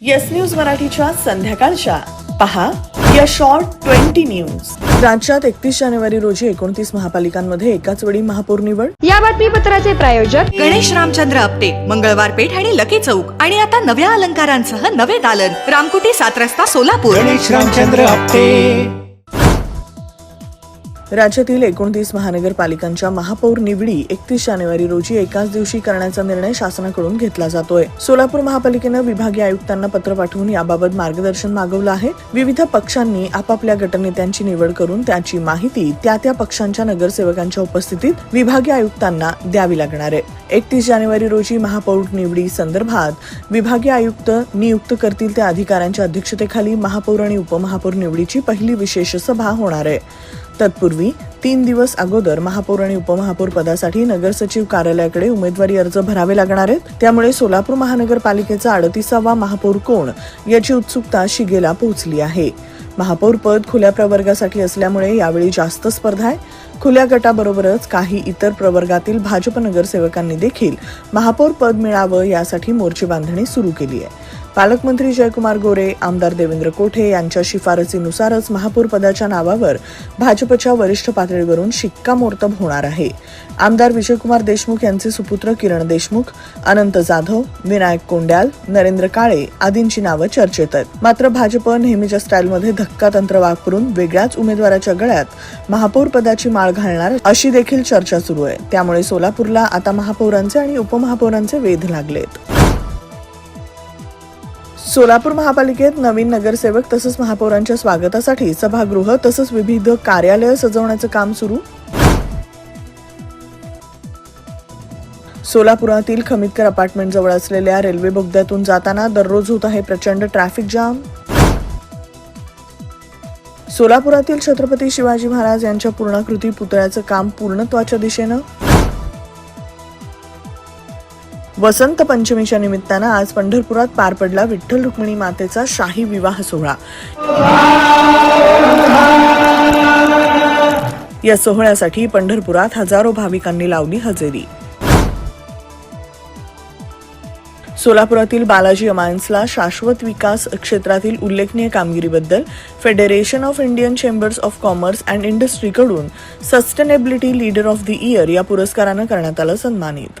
Yes news मराठीच्या संध्याकाळच्या. पहा या शॉर्ट ट्वेंटी न्यूज राज्यात एकतीस जानेवारी रोजी एकोणतीस महापालिकांमध्ये एकाच वेळी महापौर निवड. या बातमीपत्राचे प्रायोजक गणेश रामचंद्र आपटे मंगळवार पेठ आणि लकी चौक. आणि आता नव्या अलंकारांसह नवे दालन. रामकुटी सात रस्ता सोलापूर. गणेश रामचंद्र आपटे. राज्यातील एकोणतीस महानगरपालिकांच्या महापौर निवडी एकतीस जानेवारी रोजी एकाच दिवशी करण्याचा निर्णय शासनाकडून घेतला जातोय. सोलापूर महापालिकेनं विभागीय आयुक्तांना पत्र पाठवून याबाबत मार्गदर्शन मागवलं आहे. विविध पक्षांनी आपापल्या गटनेत्यांची निवड करून त्याची माहिती त्या त्या पक्षांच्या नगरसेवकांच्या उपस्थितीत विभागीय आयुक्तांना द्यावी लागणार आहे. एकतीस जानेवारी रोजी महापौर निवडी संदर्भात विभागीय आयुक्त नियुक्त करतील त्या अधिकाऱ्यांच्या अध्यक्षतेखाली महापौर आणि उपमहापौर निवडीची पहिली विशेष सभा होणार आहे. तत्पूर्वी तीन दिवस अगोदर महापौर आणि उपमहापौर पदासाठी नगरसचिव कार्यालयाकडे उमेदवारी अर्ज भरावे लागणार आहेत. त्यामुळे सोलापूर महानगरपालिकेचा अडतीसावा महापौर कोण याची उत्सुकता शिगेला पोहोचली आहे. महापौर पद खुल्या प्रवर्गासाठी असल्यामुळे यावेळी जास्त स्पर्धा आहे. खुल्या गटाबरोबरच काही इतर प्रवर्गातील भाजप नगरसेवकांनी देखील महापौर पद मिळावं यासाठी मोर्चे बांधणी सुरू केली आहे. पालकमंत्री जयकुमार गोरे आमदार देवेंद्र कोठे यांच्या शिफारसीनुसारच महापौर पदाच्या नावावर भाजपच्या वरिष्ठ पातळीवरून शिक्कामोर्तब होणार आहे. आमदार विजयकुमार देशमुख यांचे सुपुत्र किरण देशमुख अनंत जाधव विनायक कोंड्याल नरेंद्र काळे आदींची नावं चर्चेत आहेत. मात्र भाजप नेहमीच्या स्टाईलमध्ये धक्का तंत्र वापरून वेगळ्याच उमेदवाराच्या गळ्यात महापौर पदाची माळ घालणार अशी देखील चर्चा सुरू आहे. त्यामुळे सोलापूरला आता महापौरांचे आणि उपमहापौरांचे वेध लागलेत. सोलापूर महापालिकेत नवीन नगरसेवक तसंच महापौरांच्या स्वागतासाठी सभागृह तसंच विविध कार्यालय सजवण्याचं काम सुरू? सोलापुरातील खमितकर अपार्टमेंट जवळ असलेल्या रेल्वे बोगद्यातून जाताना दररोज होत आहे प्रचंड ट्रॅफिक जाम. सोलापुरातील छत्रपती शिवाजी महाराज यांच्या पूर्णाकृती पुतळ्याचं काम पूर्णत्वाच्या दिशेनं? वसंत पंचमीच्या निमित्तानं आज पंढरपुरात पार पडला विठ्ठल रुक्मिणी मातेचा शाही विवाह सोहळा. या सोहळ्यासाठी पंढरपुरात हजारो भाविकांनी लावली हजेरी. सोलापुरातील बालाजी अमायन्सला शाश्वत विकास क्षेत्रातील उल्लेखनीय कामगिरीबद्दल federation of Indian chambers of commerce and इंडस्ट्रीकडून sustainability leader of the year या पुरस्कारानं करण्यात आलं सन्मानित.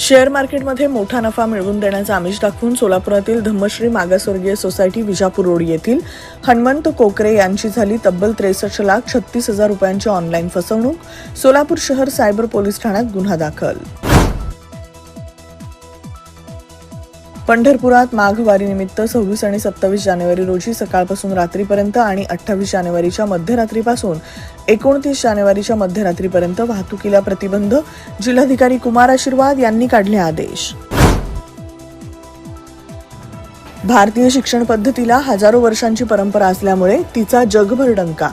शेअर मार्केटमध्ये मोठा नफा मिळवून देण्याचा आमिष दाखवून सोलापुरातील धम्मश्री मागासवर्गीय सोसायटी विजापूर रोड येथील हनुमंत कोकरे यांची झाली तब्बल त्रेसष्ट लाख छत्तीस हजार रुपयांची ऑनलाईन फसवणूक. सोलापूर शहर सायबर पोलीस ठाण्यात गुन्हा दाखल. पंढरपुरात माघवारीनिमित्त सव्वीस आणि सत्तावीस जानेवारी रोजी सकाळपासून रात्रीपर्यंत आणि अठ्ठावीस जानेवारीच्या मध्यरात्रीपासून एकोणतीस जानेवारीच्या मध्यरात्रीपर्यंत वाहतुकीला प्रतिबंध. जिल्हाधिकारी कुमार आशीर्वाद यांनी काढले आदेश. भारतीय शिक्षण पद्धतीला हजारो वर्षांची परंपरा असल्यामुळे तिचा जगभर डंका.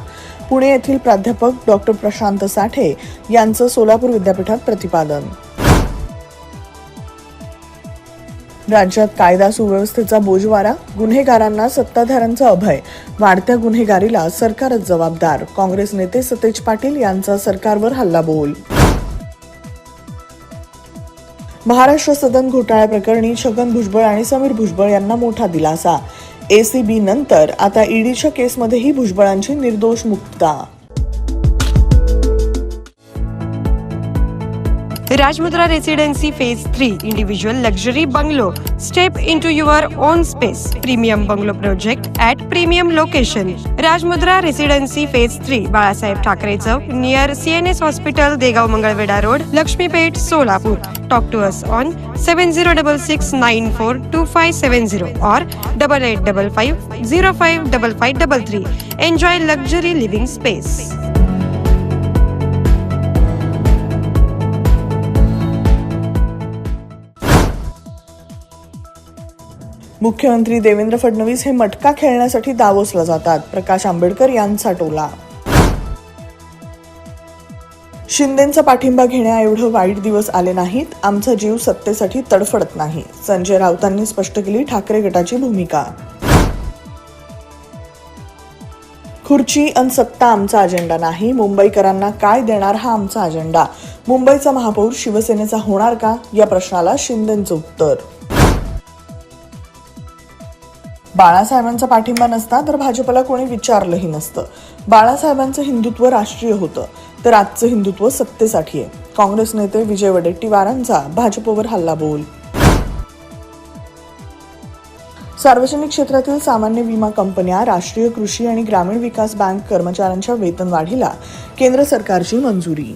पुणे येथील प्राध्यापक डॉक्टर प्रशांत साठे यांचं सोलापूर विद्यापीठात प्रतिपादन. राज्यात कायदा सुव्यवस्थेचा बोजवारा गुन्हेगारांना सत्ताधाऱ्यांचं अभय वाढत्या गुन्हेगारीला सरकारच जबाबदार. काँग्रेस नेते सतेज पाटील यांचा सरकारवर हल्लाबोल. महाराष्ट्र सदन घोटाळ्याप्रकरणी छगन भुजबळ आणि समीर भुजबळ यांना मोठा दिलासा. एसीबी नंतर आता ईडीच्या केसमध्येही भुजबळांची निर्दोष मुक्तता Rajmudra residency phase three individual luxury bungalow step in to your own space premium bungalow project at premium location Rajmudra residency phase three Balasaheb Thackeray Chowk near C N S hospital Degaon Mangalvedha road Laxmipeth Solapur. Talk to us on seven zero double six nine four two five seven zero और double eight double five zero five double five double three enjoy luxury living space मुख्यमंत्री देवेंद्र फडणवीस हे मटका खेळण्यासाठी दावोसला जातात. प्रकाश आंबेडकर यांचा टोला. शिंदेचा पाठिंबा घेण्या एवढं वाईट दिवस आले नाहीत. आमचा जीव सत्तेसाठी तडफडत नाही. संजय राऊतांनी स्पष्ट केली ठाकरे गटाची भूमिका. खुर्ची अन सत्ता आमचा अजेंडा नाही. मुंबईकरांना काय देणार हा आमचा अजेंडा? मुंबईचा महापौर शिवसेनेचा होणार का? या प्रश्नाला शिंदेचं उत्तर. बाळासाहेबांचा पाठिंबा नसता तर भाजपला कोणी विचारलंही नसतं. बाळासाहेबांचं हिंदुत्व राष्ट्रीय होतं तर आजचं हिंदुत्व सत्तेसाठी आहे. काँग्रेस नेते विजय वडेट्टीवारांचा भाजपवर हल्ला बोल सार्वजनिक क्षेत्रातील सामान्य विमा कंपन्या राष्ट्रीय कृषी आणि ग्रामीण विकास बँक कर्मचाऱ्यांच्या वेतनवाढीला केंद्र सरकारची मंजुरी.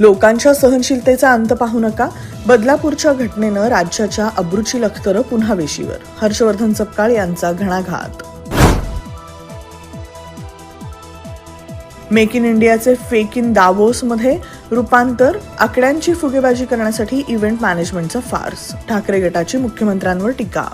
लोकांच्या सहनशीलतेचा अंत पाहू नका. बदलापूरच्या घटनेनं राज्याच्या अब्रूची लखतरं पुन्हा वेशीवर. हर्षवर्धन सपकाळ यांचा घणाघात. मेक इन इंडियाचे फेक इन दावोसमध्ये रूपांतर आकड्यांची फुगेबाजी करण्यासाठी इव्हेंट मॅनेजमेंटचा फार्स. ठाकरे गटाची मुख्यमंत्र्यांवर टीका.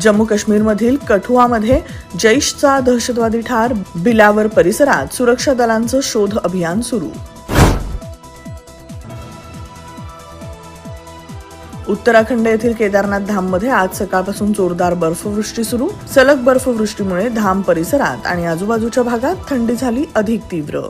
जम्मू काश्मीरमधील कठुआमध्ये जैशचा दहशतवादी ठार बिलावर परिसरात सुरक्षा दलांचं शोध अभियान सुरू. उत्तराखंड येथील केदारनाथ धाममध्ये आज सकाळपासून जोरदार बर्फवृष्टी सुरू. सलग बर्फवृष्टीमुळे धाम परिसरात आणि आजूबाजूच्या भागात थंडी झाली अधिक तीव्र.